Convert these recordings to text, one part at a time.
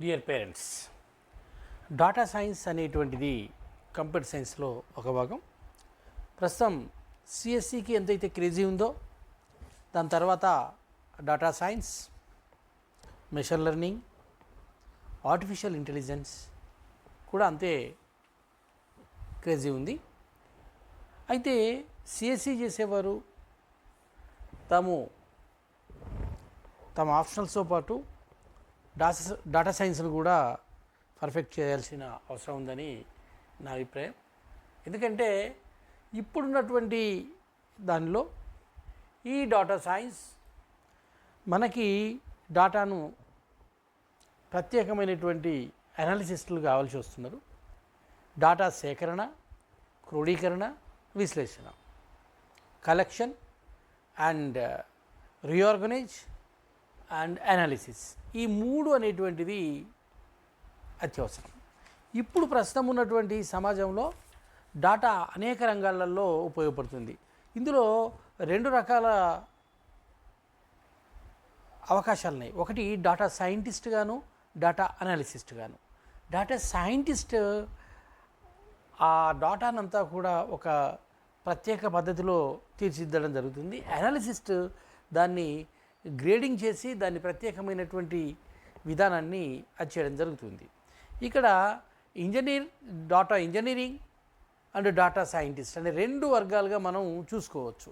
Dear parents data science అనేటువంటిది computer సైన్స్లో ఒక భాగం. ప్రస్తుతం సిఎస్సికి ఎంతైతే క్రేజీ ఉందో దాని తర్వాత data science machine learning artificial intelligence కూడా అంతే క్రేజీ ఉంది. అయితే సిఎస్సి చేసేవారు తాము తమ ఆప్షనల్స్తో పాటు డాటా డాటా సైన్స్ను కూడా పర్ఫెక్ట్ చేయాల్సిన అవసరం ఉందని నా అభిప్రాయం. ఎందుకంటే ఇప్పుడున్నటువంటి దానిలో ఈ డాటా సైన్స్ మనకి డాటాను ప్రత్యేకమైనటువంటి అనాలిసిస్టులు కావాల్సి వస్తున్నారు. డాటా సేకరణ క్రోడీకరణ విశ్లేషణ collection and reorganise and analysis. ఈ మూడు అనేటువంటిది అత్యవసరం. ఇప్పుడు ప్రస్తుతం ఉన్నటువంటి సమాజంలో డాటా అనేక రంగాలలో ఉపయోగపడుతుంది. ఇందులో రెండు రకాల అవకాశాలు ఉన్నాయి ఒకటి డాటా సైంటిస్ట్ గాను డాటా అనాలిసిస్ట్ గాను. డాటా సైంటిస్ట్ ఆ డాటానంతా కూడా ఒక ప్రత్యేక పద్ధతిలో తీర్చిదిద్దడం జరుగుతుంది. అనాలిసిస్ట్ దాన్ని గ్రేడింగ్ చేసి దాన్ని ప్రత్యేకమైనటువంటి విధానాన్ని అది చేయడం జరుగుతుంది. ఇక్కడ engineer data engineering and data scientist అనే రెండు వర్గాలుగా మనం చూసుకోవచ్చు.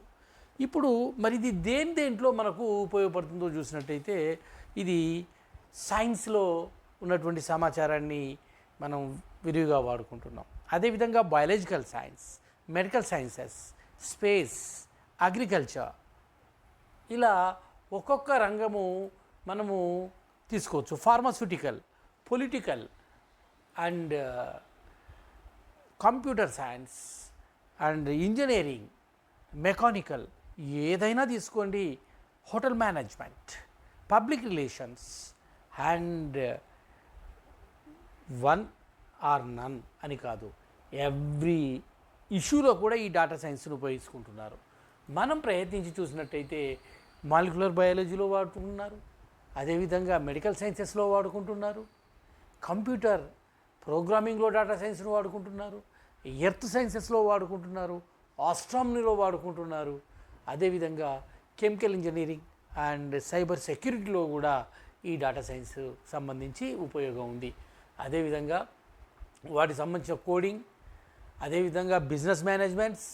ఇప్పుడు మరి ఇది దేని దేంట్లో మనకు ఉపయోగపడుతుందో చూసినట్టయితే ఇది సైన్స్లో ఉన్నటువంటి సమాచారాన్ని మనం విరివిగా వాడుకుంటున్నాం. అదేవిధంగా biological science medical sciences space agriculture ఇలా ఒక్కొక్క రంగము మనము తీసుకోవచ్చు. Pharmaceutical political and computer science and engineering mechanical ఏదైనా తీసుకోండి. Hotel management public relations and one or none అని కాదు. ఎవ్రీ ఇష్యూలో కూడా ఈ డాటా సైన్స్ను ఉపయోగించుకుంటున్నారు. మనం ప్రయత్నించి చూసినట్టయితే మాలిక్యులర్ బయాలజీలో వాడుకుంటున్నారు. అదేవిధంగా మెడికల్ సైన్సెస్లో వాడుకుంటున్నారు. కంప్యూటర్ ప్రోగ్రామింగ్లో డాటా సైన్స్ను వాడుకుంటున్నారు. ఎర్త్ సైన్సెస్లో వాడుకుంటున్నారు. ఆస్ట్రామనీలో వాడుకుంటున్నారు. అదేవిధంగా కెమికల్ ఇంజనీరింగ్ అండ్ సైబర్ సెక్యూరిటీలో కూడా ఈ డాటా సైన్స్ సంబంధించి ఉపయోగం ఉంది. అదేవిధంగా వాటికి సంబంధించిన కోడింగ్ అదేవిధంగా బిజినెస్ మేనేజ్మెంట్స్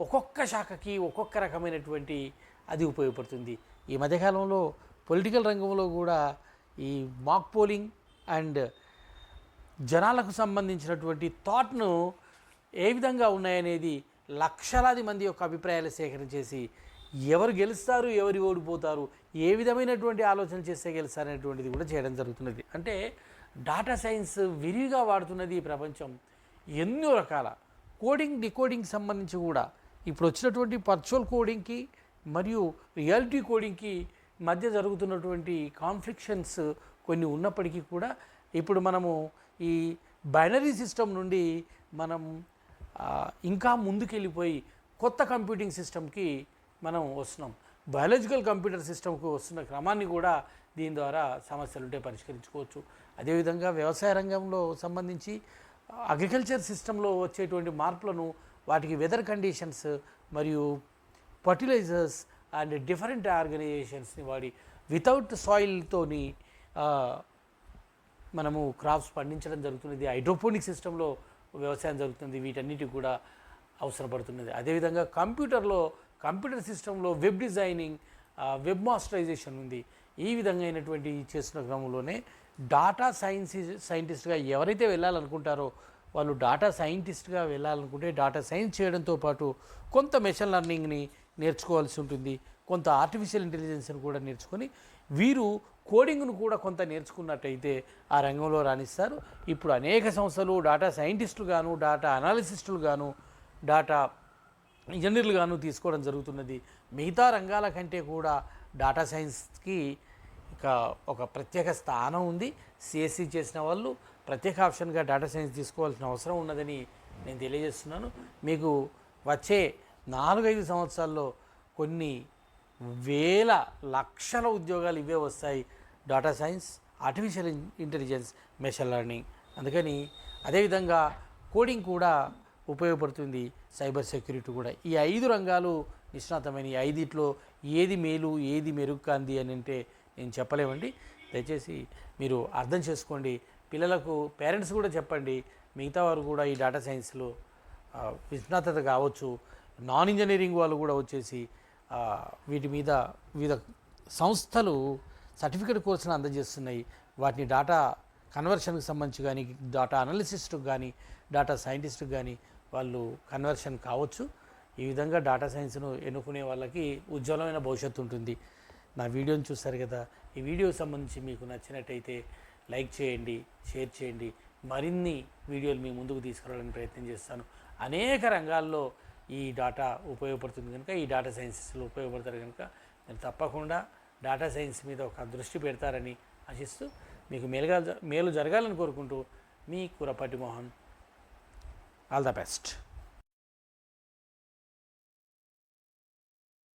ఒక్కొక్క శాఖకి ఒక్కొక్క రకమైనటువంటి అది ఉపయోగపడుతుంది. ఈ మధ్యకాలంలో పొలిటికల్ రంగంలో కూడా ఈ మాక్ పోలింగ్ అండ్ జనాలకు సంబంధించినటువంటి థాట్ను ఏ విధంగా ఉన్నాయనేది లక్షలాది మంది యొక్క అభిప్రాయాలు సేకరణ చేసి ఎవరు గెలుస్తారు ఎవరు ఓడిపోతారు ఏ విధమైనటువంటి ఆలోచన చేస్తే గెలుస్తారు అనేటువంటిది కూడా చేయడం జరుగుతున్నది. అంటే డాటా సైన్స్ విరివిగా వాడుతున్నది ఈ ప్రపంచం ఎన్నో రకాల. కోడింగ్ డికోడింగ్ సంబంధించి కూడా ఇప్పుడు వచ్చినటువంటి పర్చువల్ కోడింగ్కి మరియు రియాలిటీ కోడింగ్కి మధ్య జరుగుతున్నటువంటి కాన్ఫ్లిక్షన్స్ కొన్ని ఉన్నప్పటికీ కూడా ఇప్పుడు మనము ఈ బైనరీ సిస్టమ్ నుండి మనం ఇంకా ముందుకెళ్ళిపోయి కొత్త కంప్యూటింగ్ సిస్టమ్కి మనం వస్తున్నాం. బయాలజికల్ కంప్యూటర్ సిస్టమ్కు వస్తున్న క్రమాన్ని కూడా దీని ద్వారా సమస్యలు ఉంటే పరిష్కరించుకోవచ్చు. అదేవిధంగా వ్యవసాయ రంగంలో సంబంధించి అగ్రికల్చర్ సిస్టంలో వచ్చేటువంటి మార్పులను వాటికి వెదర్ కండిషన్స్ మరియు ఫర్టిలైజర్స్ అండ్ డిఫరెంట్ ఆర్గనైజేషన్స్ని వాడి వితౌట్ సాయిల్తోని మనము క్రాప్స్ పండించడం జరుగుతున్నది. హైడ్రోపోనిక్ సిస్టంలో వ్యవసాయం జరుగుతుంది వీటన్నిటికి కూడా అవసరపడుతున్నది. అదేవిధంగా కంప్యూటర్లో కంప్యూటర్ సిస్టంలో వెబ్ డిజైనింగ్ వెబ్ మాస్టరైజేషన్ ఉంది. ఈ విధంగా అయినటువంటి చేస్తున్న క్రమంలోనే డాటా సైన్స్ సైంటిస్ట్గా ఎవరైతే వెళ్ళాలనుకుంటారో వాళ్ళు డాటా సైంటిస్ట్గా వెళ్ళాలనుకుంటే డాటా సైన్స్ చేయడంతో పాటు కొంత మెషిన్ లెర్నింగ్ని నేర్చుకోవాల్సి ఉంటుంది. కొంత ఆర్టిఫిషియల్ ఇంటెలిజెన్స్ని కూడా నేర్చుకొని వీరు కోడింగ్ను కూడా కొంత నేర్చుకున్నట్టయితే ఆ రంగంలో రాణిస్తారు. ఇప్పుడు అనేక సంస్థలు డాటా సైంటిస్టులు గాను డాటా అనాలిసిస్టులు గాను డాటా ఇంజనీర్లు గాను తీసుకోవడం జరుగుతున్నది. మిగతా రంగాల కంటే కూడా డాటా సైన్స్కి ఇక ఒక ప్రత్యేక స్థానం ఉంది. సిఎస్సి చేసిన వాళ్ళు ప్రత్యేక ఆప్షన్గా డాటా సైన్స్ తీసుకోవాల్సిన అవసరం ఉన్నదని నేను తెలియజేస్తున్నాను. మీకు వచ్చే నాలుగైదు సంవత్సరాల్లో కొన్ని వేల లక్షల ఉద్యోగాలు ఇవే వస్తాయి. Data science artificial intelligence machine learning అందుకని అదేవిధంగా కోడింగ్ కూడా ఉపయోగపడుతుంది. సైబర్ సెక్యూరిటీ కూడా. ఈ ఐదు రంగాలు నిష్ణాతమైన ఈ ఐదిట్లో ఏది మేలు ఏది మెరుగు కాంది అని అంటే నేను చెప్పలేమండి. దయచేసి మీరు అర్థం చేసుకోండి. పిల్లలకు పేరెంట్స్ కూడా చెప్పండి. మిగతా వారు కూడా ఈ డేటా సైన్స్లో ఆ, విజ్ఞాతత కావచ్చు. నాన్ ఇంజనీరింగ్ వాళ్ళు కూడా వచ్చేసి వీటి మీద వివిధ సంస్థలు సర్టిఫికేట్ కోర్సును అందజేస్తున్నాయి. వాటిని డాటా కన్వర్షన్కి సంబంధించి కానీ డాటా అనాలిసిస్ట్కి కానీ డాటా సైంటిస్ట్కి కానీ వాళ్ళు కన్వర్షన్ కావచ్చు. ఈ విధంగా డాటా సైన్స్ను ఎన్నుకునే వాళ్ళకి ఉజ్వలమైన భవిష్యత్తు ఉంటుంది. నా వీడియోని చూస్తారు కదా ఈ వీడియోకి సంబంధించి మీకు నచ్చినట్టయితే లైక్ చేయండి షేర్ చేయండి. మరిన్ని వీడియోలు మీ ముందుకు తీసుకురావడానికి ప్రయత్నం చేస్తాను. అనేక రంగాల్లో ఈ డాటా ఉపయోగపడుతుంది కనుక ఈ డాటా సైన్సెస్లో ఉపయోగపడతారు కనుక మీరు తప్పకుండా డాటా సైన్స్ మీద ఒక దృష్టి పెడతారని ఆశిస్తూ మీకు మేలుగా మేలు జరగాలని కోరుకుంటూ మీ Kurapati Mohan. All the best